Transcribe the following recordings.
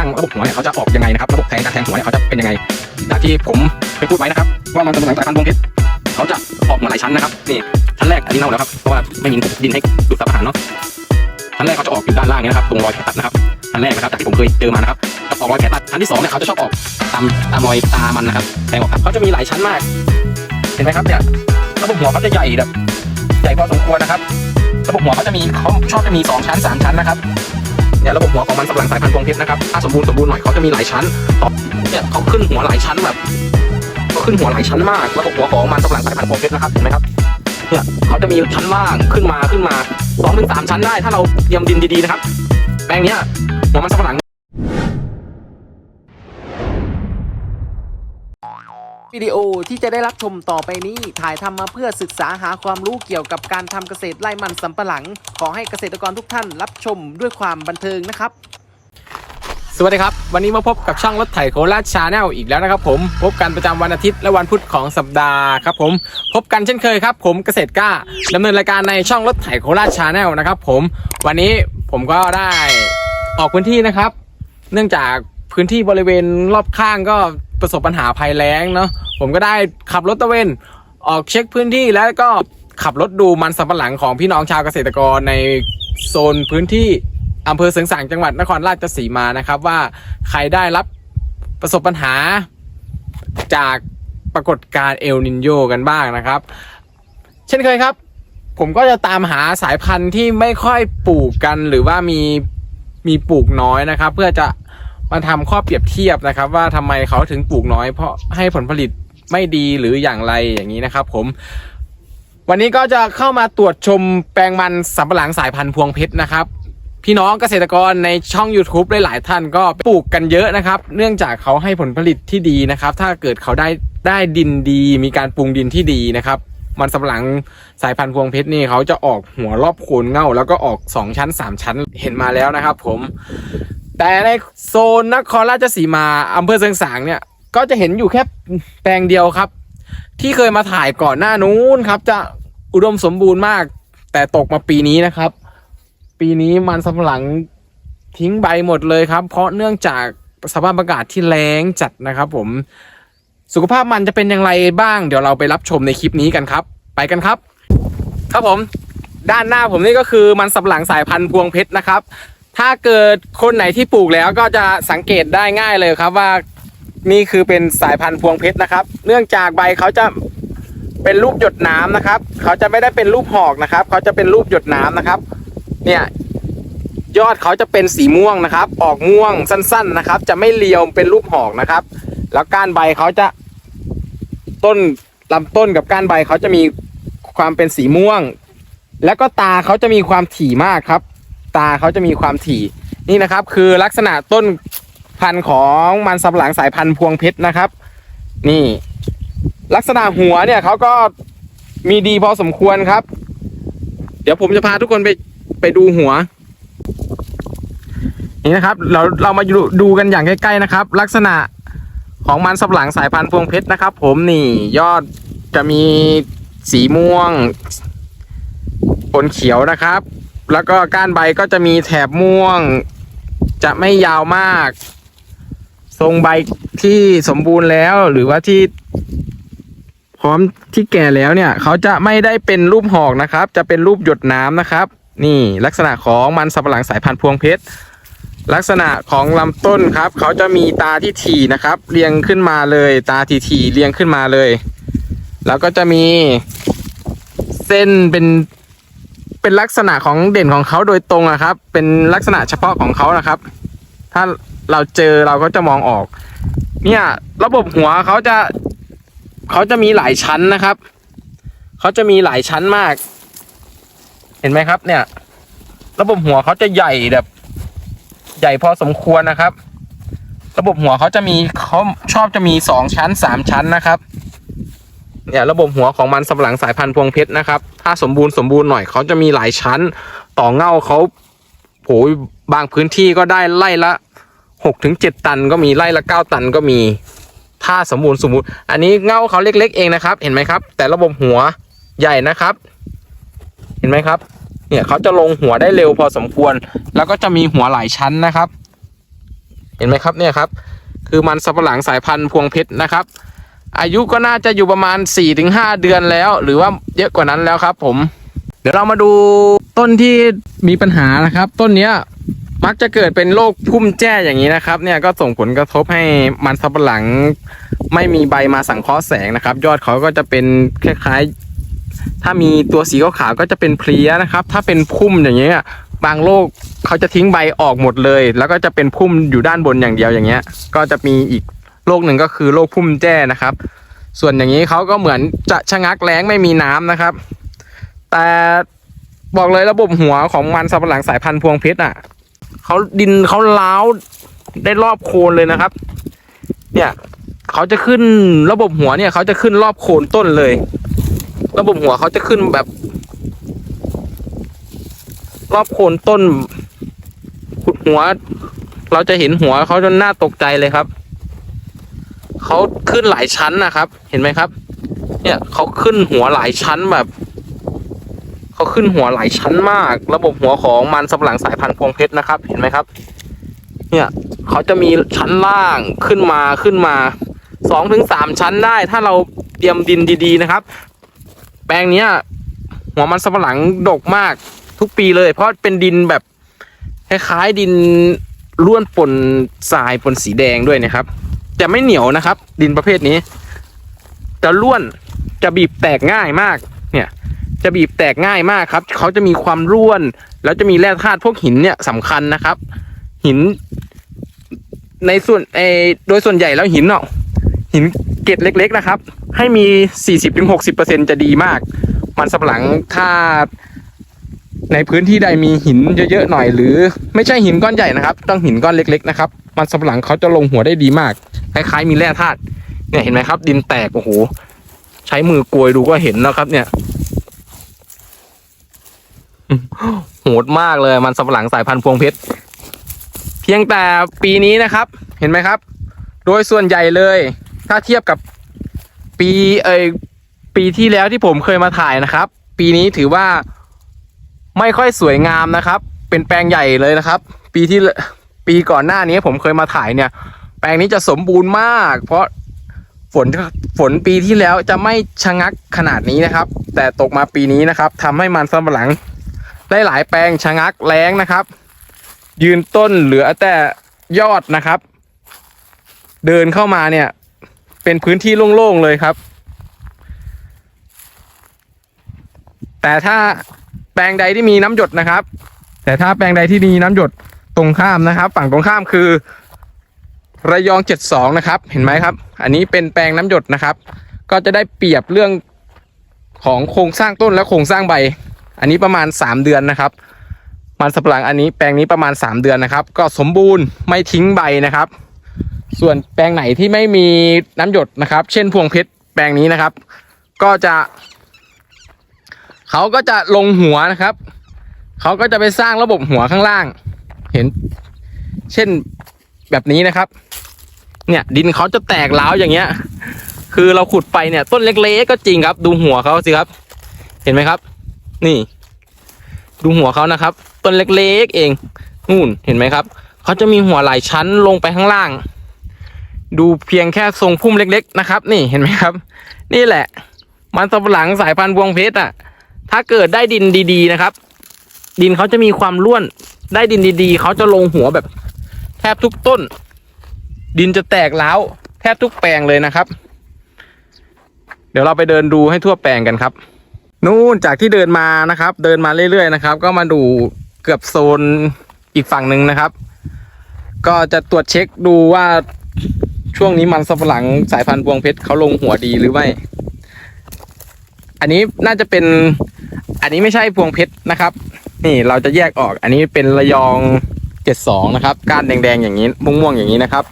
ร้างระบบหัวเนี่ยเขาจะออกยังไงนะครับระบบแทงการแทงหัวเนี่ยเขาจะเป็นยังไงจากที่ผมเคยพูดไว้นะครับว่ามันสำปะหลังสายพันธุ์พวงเพชรเขาจะออกมาหลายชั้นนะครับนี่ชั้นแรกอันนี้เน่าแล้วครับเพราะว่าไม่มีดินให้ดูดซับอาหารเนาะชั้นแรกเขาจะออกอยู่ด้านล่างเนี่ยนะครับตรงรอยแผลตัดนะครับชั้นแรกนะครับจากที่ผมเคยเจอมานะครับจะออกรอยแผลตัดชั้นที่สองเนี่ยเขาจะชอบออกตามตามรอยตามันนะครับแทงออกครับเขาจะมีหลายชั้นมาก เห็นไหมครับเนี่ยระบบหัวเขาจะใหญ่แบบใหญ่พอสมควรนะครับระบบหัวเขาจะมีเขาชอบจะมีสองชั้นสามชั้นนะครับ เนี่ยระบบหัวของมันสำหลังสายพันธุ์พวงเพชรนะครับถ้าสมบูรณ์สมบูรณ์หน่อยเขาจะมีหลายชั้นเนี่ยเขาขึ้นหัวหลายชั้นแบบเขาขึ้นหัวหลายชั้นมากระบบหัวของมันสำหลังสายพันธุ์พวงเพชรนะครับเห็นไหมครับเนี่ยเขาจะมีชั้นล่างขึ้นมาขึ้นมาสองถึงสามชั้นได้ ถ้าเราเตรียมดินดีๆนะครับแปลงเนี้ยหัวมันสำหลัง วิดีโอที่จะได้รับชมต่อไปนี้ ถ่ายทำมาเพื่อศึกษาหาความรู้เกี่ยวกับการทำเกษตรไร่มันสำปะหลัง ขอให้เกษตรกรทุกท่านรับชมด้วยความบันเทิงนะครับ สวัสดีครับ วันนี้มาพบกับช่องรถไถโคราชชาแนลอีกแล้วนะครับผม พบกันประจำวันอาทิตย์และวันพุธของสัปดาห์ครับผม พบกันเช่นเคยครับ ผมเกษตรกล้าดำเนินรายการในช่องรถไถโคราชชาแนลนะครับ ผม วันนี้ผมก็ได้ออกพื้นที่นะครับ เนื่องจากพื้นที่บริเวณรอบข้างก็ ประสบปัญหาภัยแล้งเนาะผมก็ได้ขับรถตะเวนออกเช็คพื้นที่แล้วก็ขับรถดูมันสำปะหลังของพี่น้องชาวเกษตรกรในโซนพื้นที่อำเภอเสริงสางจังหวัดนครราชสีมานะครับ ว่าใครได้รับประสบปัญหาจากปรากฏการณ์เอลนินโยกันบ้างนะครับ เช่นเคยครับ ผมก็จะตามหาสายพันธุ์ที่ไม่ค่อยปลูกกันหรือว่ามีมีปลูกน้อยนะครับ เพื่อจะ มาทำข้อเปรียบเทียบนะครับ ว่าทำไมเขาถึงปลูกน้อย เพราะให้ผลผลิตไม่ดีหรืออย่างไรอย่างนี้นะครับ ผมวันนี้ก็จะเข้ามาตรวจชมแปลงมันสำปะหลังสายพันธุ์พวงเพชรนะครับ พี่น้องเกษตรกรในช่อง YouTube หลาย ๆ ท่านก็ปลูกกันเยอะนะครับ เนื่องจากเขาให้ผลผลิตที่ดีนะครับ ถ้าเกิดเขาได้ได้ดินดี มีการปรุงดินที่ดีนะครับ มันสำปะหลังสายพันธุ์พวงเพชรนี่เขาจะออกหัวรอบโคนเง่า แล้วก็ออก 2 ชั้น 3 ชั้นเห็นมาแล้วนะครับ ผม แต่ในโซนนครราชสีมาอำเภอเสริงสางเนี่ย ก็จะเห็นอยู่แค่แปลงเดียวครับ ที่เคยมาถ่ายก่อนหน้านู้นครับ จะอุดมสมบูรณ์มาก แต่ตกมาปีนี้นะครับ ปีนี้มันสำหลังทิ้งใบหมดเลยครับ เพราะเนื่องจากสภาพอากาศที่แรงจัดนะครับ ผม สุขภาพมันจะเป็นอย่างไรบ้าง เดี๋ยวเราไปรับชมในคลิปนี้กันครับ ไปกันครับ ครับผม ด้านหน้าผมนี่ก็คือมันสำหลังสายพันธุ์พวงเพชรนะครับ ถ้าเกิดคนไหนที่ปลูกแล้วก็จะสังเกตได้ง่ายเลยครับว่านี่คือเป็นสายพันธุ์พวงเพชรนะครับ เนื่องจากใบเขาจะเป็นรูปหยดน้ำนะครับ เขาจะไม่ได้เป็นรูปหอกนะครับ เขาจะเป็นรูปหยดน้ำนะครับ เนี่ยยอดเขาจะเป็นสีม่วงนะครับ ออกม่วงสั้น ๆนะครับ จะไม่เรียวเป็นรูปหอกนะครับ แล้วก้านใบเขาจะต้นลำต้นกับก้านใบเขาจะมีความเป็นสีม่วง แล้วก็ตาเขาจะมีความถี่มากครับ ตาเขาจะมีความถี่นี่นะครับ คือลักษณะต้นพันธุ์ของมันสำปะหลังสายพันธุ์พวงเพชรนะครับ นี่ ลักษณะหัวเนี่ยเขาก็มีดีพอสมควรครับ เดี๋ยวผมจะพาทุกคนไปไปดูหัว นี่นะครับ เราเรามาดูดูกันอย่างใกล้ๆนะครับ ลักษณะของมันสำปหลังสายพันธุ์พวงเพชรนะครับ ผมนี่ยอดจะมีสีม่วงปนเขียวนะครับ แล้วก็ก้านใบก็จะมีแถบม่วง จะไม่ยาวมาก ทรงใบที่สมบูรณ์แล้วหรือว่าที่ พร้อมที่แก่แล้วเนี่ย เขาจะไม่ได้เป็นรูปหอกนะครับ จะเป็นรูปหยดน้ำนะครับ นี่ลักษณะของมันสำปะหลังสายพันธุ์พวงเพชรลักษณะของลำต้นครับ เขาจะมีตาที่ถี่นะครับ เรียงขึ้นมาเลย ตาถี่ๆเรียงขึ้นมาเลย แล้วก็จะมีเส้นเป็น เป็นลักษณะของเด่นของเขาโดยตรงอะครับ เป็นลักษณะเฉพาะของเขานะครับ ถ้าเราเจอเราก็จะมองออก เนี่ยระบบหัวเขาจะเขาจะมีหลายชั้นนะครับ เขาจะมีหลายชั้นมาก เห็นไหมครับ เนี่ย ระบบหัวเขาจะใหญ่แบบ ใหญ่พอสมควรนะครับ ระบบหัวเขาจะมีเขาชอบจะมีสองชั้นสามชั้นนะครับ เนี่ยระบบหัวของมันสำปหลังสายพันธุ์พวงเพชรนะครับ ถ้าสมบูรณ์สมบูรณ์หน่อยเขาจะมีหลายชั้น ต่อเง่าเขาโหยบางพื้นที่ก็ได้ไล่ละหกถึงเจ็ดตันก็มีไล่ละเก้าตันก็มี ถ้าสมบูรณ์สมบูรณ์อันนี้เง่าเขาเล็ก ๆ เองนะครับ เห็นไหมครับ แต่ระบบหัวใหญ่นะครับ เห็นไหมครับ เนี่ยเขาจะลงหัวได้เร็วพอสมควร แล้วก็จะมีหัวหลายชั้นนะครับ เห็นไหมครับเนี่ยครับ คือมันสับปหลังสายพันธุ์พวงเพชรนะครับ อายุก็น่าจะอยู่ประมาณ 4-5 เดือนแล้ว หรือว่าเยอะกว่านั้นแล้วครับ ผม เดี๋ยวเรามาดูต้นที่มีปัญหานะครับ ต้นเนี้ยมักจะเกิดเป็นโรคพุ่มแจ้อย่างนี้นะครับ เนี่ยก็ส่งผลกระทบให้มันสับหลัง ไม่มีใบมาสังเคราะห์แสงนะครับ ยอดเขาก็จะเป็นคล้ายๆ ถ้ามีตัวสีขาวก็จะเป็นเพลี้ยนะครับ ถ้าเป็นพุ่มอย่างเงี้ยบางโรคเขาจะทิ้งใบออกหมดเลย แล้วก็จะเป็นพุ่มอยู่ด้านบนอย่างเดียวอย่างเงี้ย ก็จะมีอีก โรคหนึ่งก็คือโรคพุ่มแจ้นะครับ ส่วนอย่างนี้เขาก็เหมือนจะชะงักแรงไม่มีน้ำนะครับ แต่บอกเลยระบบหัวของมันสับปะหลังสายพันธุ์พวงเพชรอะเขาดินเขาล้าวได้รอบโคนเลยนะครับ เนี่ยเขาจะขึ้นระบบหัวเนี่ยเขาจะขึ้นรอบโคนต้นเลย ระบบหัวเขาจะขึ้นแบบ รอบโคนต้นขุดหัว เราจะเห็นหัวเขาจนน่าตกใจเลยครับ เขาขึ้นหลายชั้นนะครับ เห็นไหมครับ เนี่ยเขาขึ้นหัวหลายชั้นแบบเขาขึ้นหัวหลายชั้นมาก ระบบหัวของมันสำปะหลังสายพันธุ์พวงเพชรนะครับ เห็นไหมครับ เนี่ยเขาจะมีชั้นล่างขึ้นมาขึ้นมาสองถึงสามชั้นได้ ถ้าเราเตรียมดินดีๆนะครับ แปลงเนี้ย หัวมันสำปะหลังดกมากทุกปีเลย เพราะเป็นดินแบบคล้ายๆดินร่วนปนทรายปนสีแดงด้วยนะครับ จะไม่เหนียวนะครับ ดินประเภทนี้ จะร่วนจะบีบแตกง่ายมาก เนี่ย จะบีบแตกง่ายมากครับเขาจะมีความร่วน แล้วจะมีแร่ธาตุพวกหินเนี่ยสำคัญนะครับ หิน ในส่วนเอโดยส่วนใหญ่แล้วหินเนาะหินเกล็ดเล็ก ๆ นะครับ ให้มี 40-60%จะดีมาก มันสำหลังถ้าในพื้นที่ใดมีหินเยอะๆหน่อยหรือ ไม่ใช่หินก้อนใหญ่นะครับ ต้องหินก้อนเล็ก ๆ นะครับ มันสำหลังเขาจะลงหัวได้ดีมาก คล้ายๆมีแร่ธาตุเนี่ยเห็นไหมครับ ดินแตกโอ้โหใช้มือกลวยดูก็เห็นนะครับ เนี่ยโหดมากเลยมันสำปะหลังสายพันธุ์พวงเพชรเพียงแต่ปีนี้นะครับ เห็นไหมครับ โดยส่วนใหญ่เลย ถ้าเทียบกับปีเอยปีที่แล้วที่ผมเคยมาถ่ายนะครับ ปีนี้ถือว่าไม่ค่อยสวยงามนะครับ เป็นแปลงใหญ่เลยนะครับ ปีที่ปีก่อนหน้านี้ผมเคยมาถ่ายเนี่ย แปลงนี้จะสมบูรณ์มาก เพราะฝนฝนปีที่แล้วจะไม่ชะงักขนาดนี้นะครับ แต่ตกมาปีนี้นะครับทำให้มันสำปะหลังได้หลายแปลงชะงักแรงนะครับ ยืนต้นเหลือแต่ยอดนะครับ เดินเข้ามาเนี่ย เป็นพื้นที่โล่งๆเลยครับ แต่ถ้าแปลงใดที่มีน้ำหยดนะครับ แต่ถ้าแปลงใดที่มีน้ำหยดตรงข้ามนะครับ ฝั่งตรงข้ามคือ ระยอง 72 นะครับ เห็นไหมครับ อันนี้เป็นแปลงน้ำหยดนะครับ ก็จะได้เปรียบเรื่องของโครงสร้างต้นและโครงสร้างใบ อันนี้ประมาณ 3 เดือนนะครับมันสับหลังอันนี้แปลงนี้ประมาณ 3 เดือนนะครับ ก็สมบูรณ์ไม่ทิ้งใบนะครับ ส่วนแปลงไหนที่ไม่มีน้ำหยดนะครับ เช่นพวงเพชรแปลงนี้นะครับ ก็จะ เขาก็จะลงหัวนะครับ เขาก็จะไปสร้างระบบหัวข้างล่าง เห็น เช่นแบบนี้นะครับ เนี่ยดินเขาจะแตกร้าวอย่างเงี้ย คือเราขุดไปเนี่ย ต้นเล็กๆก็จริงครับ ดูหัวเขาสิครับ เห็นไหมครับ นี่ ดูหัวเขานะครับ ต้นเล็กๆเองนู่นเห็นไหมครับเขาจะมีหัวหลายชั้นลงไปข้างล่าง ดูเพียงแค่ทรงพุ่มเล็ก ๆ นะครับ นี่เห็นไหมครับ นี่แหละ มันสำปะหลังสายพันธุ์วงเพชรอะ ถ้าเกิดได้ดินดีๆนะครับ ดินเขาจะมีความร่วน ได้ดินดีๆเขาจะลงหัวแบบ แทบทุกต้น ดินจะแตกร้าวแทบทุกแปลงเลยนะครับ เดี๋ยวเราไปเดินดูให้ทั่วแปลงกันครับ นู่นจากที่เดินมานะครับ เดินมาเรื่อยๆนะครับ ก็มาดูเกือบโซนอีกฝั่งหนึ่งนะครับ ก็จะตรวจเช็คดูว่าช่วงนี้มันสำปะหลังสายพันธุ์พวงเพชรเขาลงหัวดีหรือไม่ อันนี้น่าจะเป็น อันนี้ไม่ใช่พวงเพชรนะครับ นี่เราจะแยกออก อันนี้เป็นระยองเจ็ดสองนะครับ ก้านแดงๆอย่างนี้ม่วงๆอย่างนี้นะครับ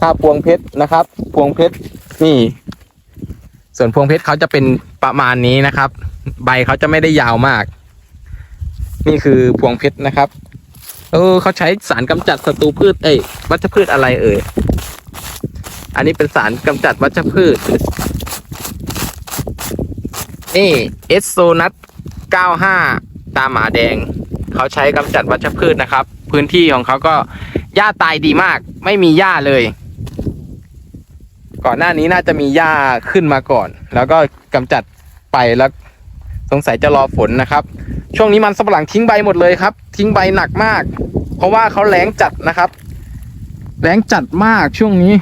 ถ้าพวงเพชรนะครับ พวงเพชรนี่ ส่วนพวงเพชรเขาจะเป็นประมาณนี้นะครับ ใบเขาจะไม่ได้ยาวมาก นี่คือพวงเพชรนะครับเออเขาใช้สารกำจัดศัตรูพืชเอ้ยวัชพืชอะไรเอ่ยอันนี้เป็นสารกำจัดวัชพืชนี่เอสโซนัท95 ตาหมาแดง เขาใช้กำจัดวัชพืชนะครับ พื้นที่ของเขาก็หญ้าตายดีมาก ไม่มีหญ้าเลย ก่อนหน้านี้น่าจะมีหญ้าขึ้นมาก่อน แล้วก็กำจัดไปแล้วสงสัยจะรอฝนนะครับ ช่วงนี้มันสำปะหลังทิ้งใบหมดเลยครับ ทิ้งใบหนักมาก เพราะว่าเขาแรงจัดนะครับแรงจัดมากช่วงนี้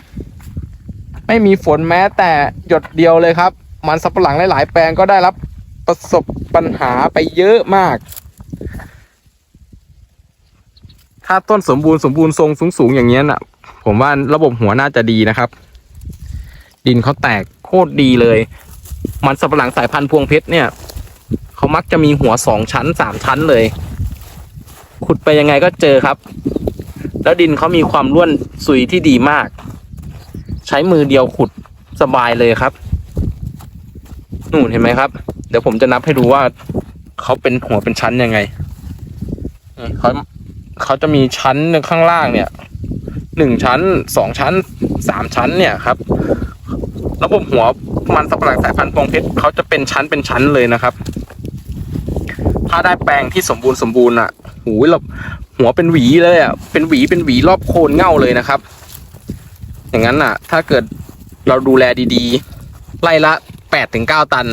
ไม่มีฝนแม้แต่หยดเดียวเลยครับ มันสับปะหลังหลาย ๆ แปลงก็ได้รับประสบปัญหาไปเยอะมาก ถ้าต้นสมบูรณ์สมบูรณ์ทรงสูง ๆ อย่างเงี้ยน่ะผมว่าระบบหัวน่าจะดีนะครับ ดินเขาแตกโคตรดีเลย มันสับปะหลังสายพันธุ์พวงเพชรเนี่ยเขามักจะมีหัวสองชั้นสามชั้นเลย ขุดไปยังไงก็เจอครับ แล้วดินเขามีความร่วนซุยที่ดีมาก ใช้มือเดียวขุดสบายเลยครับนู่นเห็นไหมครับ เดี๋ยวผมจะนับให้ดูว่าเขาเป็นหัวเป็นชั้นยังไงเขาเขาจะมีชั้นข้างล่างเนี่ยหนึ่งชั้นสองชั้นสามชั้นเนี่ยครับ ระบบหัวมันสับปะหลังสายพันธุ์พวงเพชรเขาจะเป็นชั้นเป็นชั้นเลยนะครับ ถ้าได้แปลงที่สมบูรณ์สมบูรณ์อะหูยเราหัวเป็นหวีเลยอะเป็นหวีเป็นหวีรอบโคนเง่าเลยนะครับ อย่างนั้นอะ ถ้าเกิดเราดูแลดีๆ ไล่ละแปดถึงเก้าตัน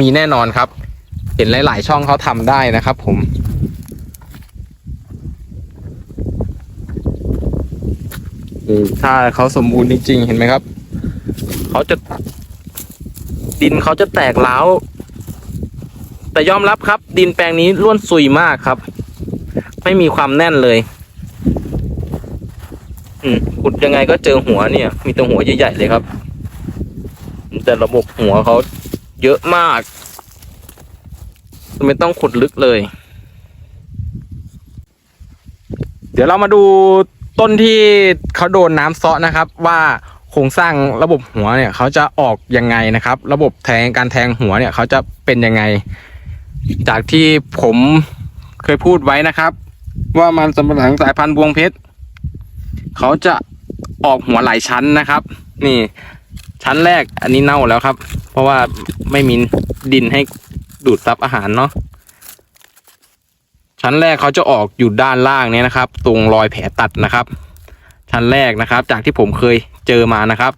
มีแน่นอนครับ เห็นหลาย ๆ ช่องเขาทำได้นะครับ ผมถ้าเขาสมบูรณ์จริงๆเห็นไหมครับ เขาจะ ดินเขาจะแตกร้าวแต่ยอมรับครับ ดินแปลงนี้ร่วนซุยมากครับ ไม่มีความแน่นเลย อืมขุดยังไงก็เจอหัวเนี่ย มีแต่หัวใหญ่ๆเลยครับ แต่ระบบหัวเขาเยอะมากไม่ต้องขุดลึกเลย เดี๋ยวเรามาดูต้นที่เขาโดนน้ำซาะนะครับว่า โครงสร้างระบบหัวเนี่ยเขาจะออกยังไงนะครับ ระบบแทงการแทงหัวเนี่ยเขาจะเป็นยังไง จากที่ผมเคยพูดไว้นะครับ ว่ามันสำหลังสายพันธุ์บวงเพชรเขาจะออกหัวหลายชั้นนะครับ นี่ชั้นแรกอันนี้เน่าแล้วครับ เพราะว่าไม่มีดินให้ดูดซับอาหารเนาะชั้นแรกเขาจะออกอยู่ด้านล่างเนี่ยนะครับ ตรงรอยแผลตัดนะครับ ชั้นแรกนะครับ จากที่ผมเคย จอมานะครับ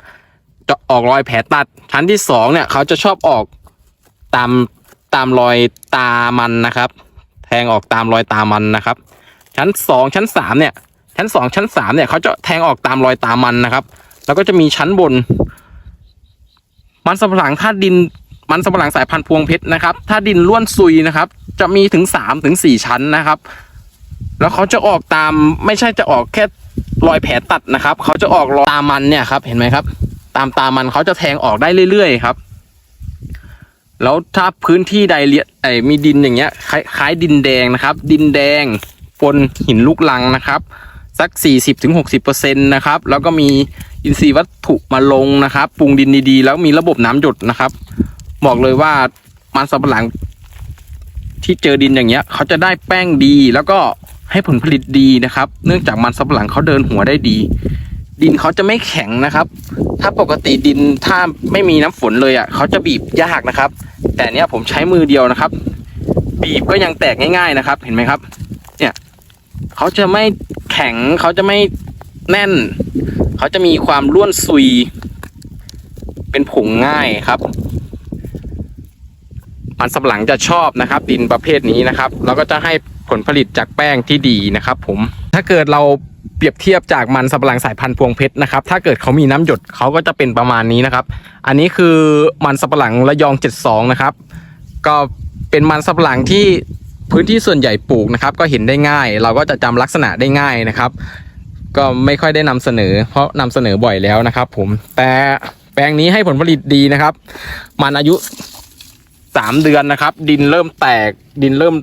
จะออกรอยแผลตัดชั้นที่สองเนี่ยเขาจะชอบออกตามตามรอยตามันนะครับ แทงออกตามรอยตามันนะครับ ชั้นสองชั้นสามเนี่ย ชั้นสองชั้นสามเนี่ยเขาจะแทงออกตามรอยตามันนะครับ แล้วก็จะมีชั้นบน มันสำปะหลังถ้าดินมันสำปะหลังสายพันธุ์พวงเพชรนะครับ ถ้าดินล้วนซุยนะครับ จะมีถึงสามถึงสี่ชั้นนะครับ แล้วเขาจะออกตามไม่ใช่จะออกแค่ รอยแผลตัดนะครับเขาจะออกรอยตามันเนี่ยครับ เห็นไหมครับ ตามตามันเขาจะแทงออกได้เรื่อยๆครับ แล้วถ้าพื้นที่ใดเลียไอ้มีดินอย่างเงี้ยคล้ายคล้ายดินแดงนะครับ ดินแดงปนหินลูกลังนะครับ สัก 40-60%นะครับ แล้วก็มีอินทรีย์วัตถุมาลงนะครับปรุงดินดีๆ แล้วมีระบบน้ำหยดนะครับ บอกเลยว่ามันสำปะหลังที่เจอดินอย่างเงี้ย เขาจะได้แป้งดีแล้วก็ ให้ผลผลิตดีนะครับ เนื่องจากมันสำปะหลังเขาเดินหัวได้ดี ดินเขาจะไม่แข็งนะครับ ถ้าปกติดินถ้าไม่มีน้ำฝนเลยอะเขาจะบีบยากนะครับ แต่เนี้ยผมใช้มือเดียวนะครับ บีบก็ยังแตกง่าย ๆนะครับ เห็นไหมครับ เนี่ยเขาจะไม่แข็งเขาจะไม่แน่น เขาจะมีความร่วนซุย เป็นผงง่ายครับมันสำปะหลังจะชอบนะครับ ดินประเภทนี้นะครับ แล้วก็จะให้ ลผลิตจากแป้งที่ดีนะครับผมถ้าเกิดเราเปรียบเทียบจากมันสำปะหลังสายพันธุ์พวงเพชรนะครับ ถ้าเกิดเขามีน้ำหยดเขาก็จะเป็นประมาณนี้นะครับ อันนี้คือมันสำปะหลังระยอง 72 นะครับ ก็เป็นมันสำปะหลังที่พื้นที่ส่วนใหญ่ปลูกนะครับ ก็เห็นได้ง่าย เราก็จะจำลักษณะได้ง่ายนะครับ ก็ไม่ค่อยได้นำเสนอ เพราะนำเสนอบ่อยแล้วนะครับ ผม แต่แปลงนี้ให้ผลผลิตดีนะครับ มันอายุสามเดือนนะครับ ดินเริ่มแตก ดินเริ่ม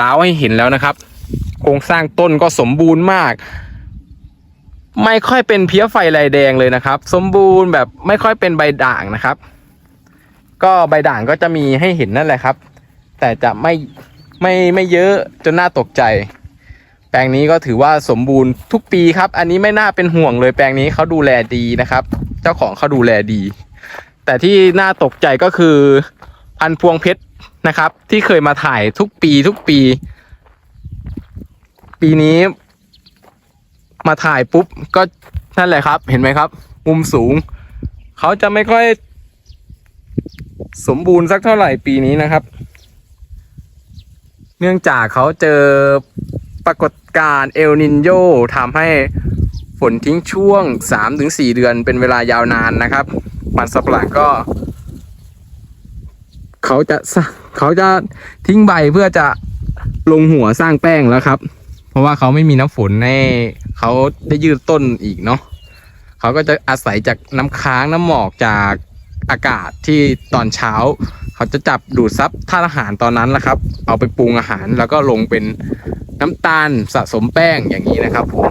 ร้าวให้เห็นแล้วนะครับ โครงสร้างต้นก็สมบูรณ์มาก ไม่ค่อยเป็นเพี้ยไฟลายแดงเลยนะครับ สมบูรณ์แบบไม่ค่อยเป็นใบด่างนะครับ ก็ใบด่างก็จะมีให้เห็นนั่นแหละครับ แต่จะไม่ไม่ไม่เยอะจนน่าตกใจ แปลงนี้ก็ถือว่าสมบูรณ์ทุกปีครับ อันนี้ไม่น่าเป็นห่วงเลยแปลงนี้เขาดูแลดีนะครับ เจ้าของเขาดูแลดี แต่ที่น่าตกใจก็คือพันพวงเพชร นะครับ ที่เคยมาถ่ายทุกปีทุกปี ปีนี้ มาถ่ายปุ๊บก็นั่นแหละครับ เห็นไหมครับ มุมสูง เขาจะไม่ค่อย สมบูรณ์สักเท่าไหร่ปีนี้นะครับ เนื่องจากเขาเจอปรากฏการณ์เอลนินโยทำให้ฝนทิ้งช่วง 3-4 เดือนเป็นเวลายาวนานนะครับ มันสับปะหลังก็ เขาจะส เขาจะทิ้งใบเพื่อจะลงหัวสร้างแป้งแล้วครับ เพราะว่าเขาไม่มีน้ำฝนให้เขาได้ยืดต้นอีกเนาะเขาก็จะอาศัยจากน้ำค้างน้ำหมอกจากอากาศที่ตอนเช้า เขาจะจับดูดซับธาตุอาหารตอนนั้นแหละครับ เอาไปปรุงอาหารแล้วก็ลงเป็นน้ำตาลสะสมแป้งอย่างนี้นะครับผม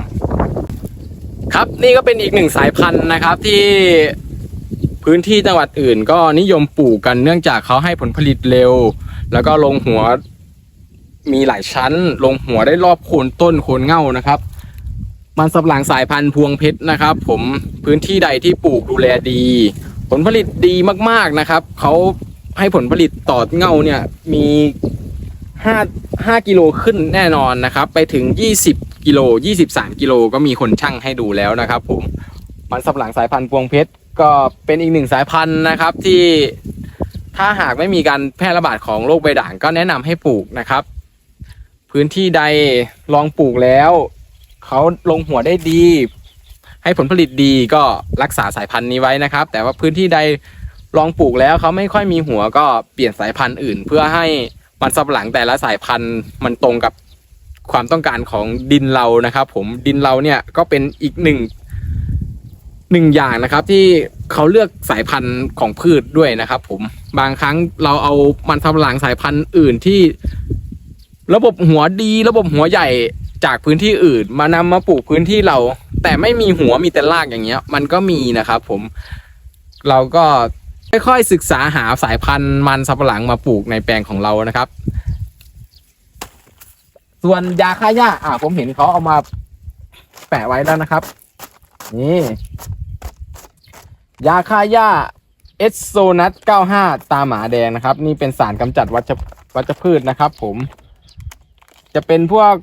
ครับนี่ก็เป็นอีกหนึ่งสายพันธุ์นะครับที่ พื้นที่จังหวัดอื่น ก็นิยมปลูกกันเนื่องจากเขาให้ผลผลิตเร็ว แล้วก็ลงหัวมีหลายชั้น ลงหัวได้รอบโคนต้นโคนเง่านะครับ มันสำปะหลังสายพันธุ์พวงเพชรนะครับ ผมพื้นที่ใดที่ปลูกดูแลดี ผลผลิตดีมากๆนะครับเขาให้ผลผลิตต่อเง่าเนี่ยมีห้าห้ากิโลขึ้นแน่นอนนะครับ ไปถึงยี่สิบกิโลยี่สิบสามกิโลก็มีคนช่างให้ดูแล้วนะครับผม มันสำปะหลังสายพันธุ์พวงเพชร ก็เป็นอีกหนึ่งสายพันธุ์นะครับที่ถ้าหากไม่มีการแพร่ระบาดของโรคใบด่างก็แนะนำให้ปลูกนะครับ พื้นที่ใดลองปลูกแล้วเขาลงหัวได้ดี ให้ผลผลิตดีก็รักษาสายพันธุ์นี้ไว้นะครับ แต่ว่าพื้นที่ใดลองปลูกแล้วเขาไม่ค่อยมีหัวก็เปลี่ยนสายพันธุ์อื่น เพื่อให้มันสำปะหลังแต่ละสายพันธุ์มันตรงกับความต้องการของดินเรานะครับ ผมดินเราเนี่ยก็เป็นอีกหนึ่ง หนึ่งอย่างนะครับ ที่เขาเลือกสายพันธุ์ของพืชด้วยนะครับ ผมบางครั้งเราเอามันสำปะหลังสายพันธุ์อื่นที่ ระบบหัวดี ระบบหัวใหญ่จากพื้นที่อื่น มานำมาปลูกพื้นที่เรา แต่ไม่มีหัวมีแต่รากอย่างเงี้ย มันก็มีนะครับ ผมเราก็ค่อยๆศึกษาหาสายพันธุ์มันสับปะหลังมาปลูกในแปลงของเรานะครับ ส่วนยาฆ่าหญ้าอ่าผมเห็นเขาเอามาแปะไว้แล้วนะครับ นี่ ยาฆ่าหญ้าเอสโซนัส95 ตาหมาแดงนะครับ นี่เป็นสารกำจัดวัชวัชพืชนะครับ ผม จะเป็นพวก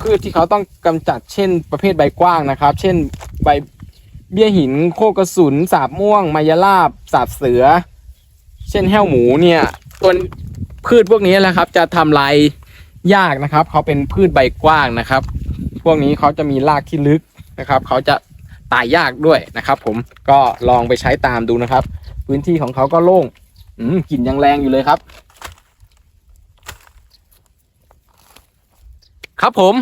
พืชที่เขาต้องกำจัดเช่นประเภทใบกว้างนะครับ เช่นใบเบี้ยหินโคกระสุน สาบม่วง มายาลาบ สาบเสือ เช่นแห้วหมูเนี่ยตัวพืชพวกนี้แหละครับ จะทำลายยากนะครับ เขาเป็นพืชใบกว้างนะครับ พวกนี้เขาจะมีรากที่ลึกนะครับ เขาจะ ตายยากด้วยนะครับ ผมก็ลองไปใช้ตามดูนะครับ พื้นที่ของเขาก็โล่งอกลิ่นยังแรงอยู่เลยครับ ครับผม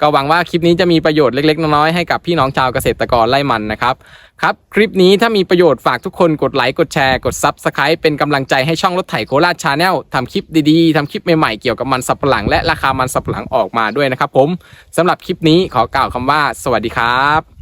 ก็หวังว่าคลิปนี้จะมีประโยชน์เล็ก ๆ น้อยๆให้กับพี่น้องชาวเกษตรกรไร่มันนะครับครับ คลิปนี้ถ้ามีประโยชน์ฝากทุกคนกดไลค์กดแชร์กด Subscribe เป็นกำลังใจให้ช่องรถไถโคราชชาแนลทำคลิปดีๆทำคลิปใหม่ๆเกี่ยวกับมันสับปะหลังและราคามันสับปะหลังออกมาด้วยนะครับผมสำหรับคลิปนี้ขอกล่าวคำว่า สวัสดีครับ